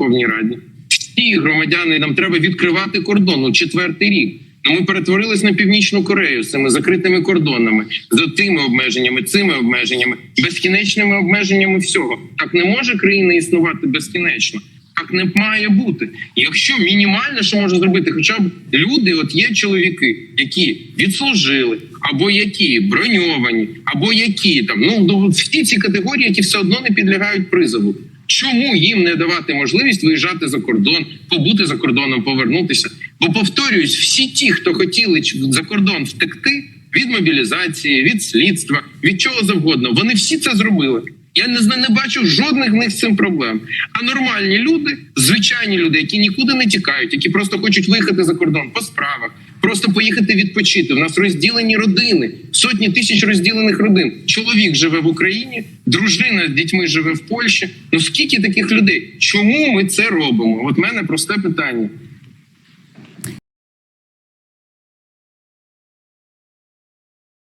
Верховній Раді. Всі громадяни нам треба відкривати кордон ну, четвертий рік. Ну, ми перетворились на північну Корею з цими закритими кордонами, з тими обмеженнями, цими обмеженнями, безкінечними обмеженнями всього. Так не може країна існувати безкінечно. Так не має бути. Якщо мінімальне, що може зробити, хоча б люди, от є чоловіки, які відслужили, або які броньовані, або які там ну ну, всі ці категорії, які все одно не підлягають призову. Чому їм не давати можливість виїжджати за кордон, побути за кордоном, повернутися? Бо повторююсь, всі ті, хто хотіли за кордон втекти від мобілізації, від слідства, від чого завгодно, вони всі це зробили. Я не знаю, не бачу жодних в них з цим проблем. А нормальні люди, звичайні люди, які нікуди не тікають, які просто хочуть виїхати за кордон по справах, просто поїхати відпочити. У нас розділені родини, сотні тисяч розділених родин. Чоловік живе в Україні, дружина з дітьми живе в Польщі. Ну скільки таких людей? Чому ми це робимо? От мене просте питання.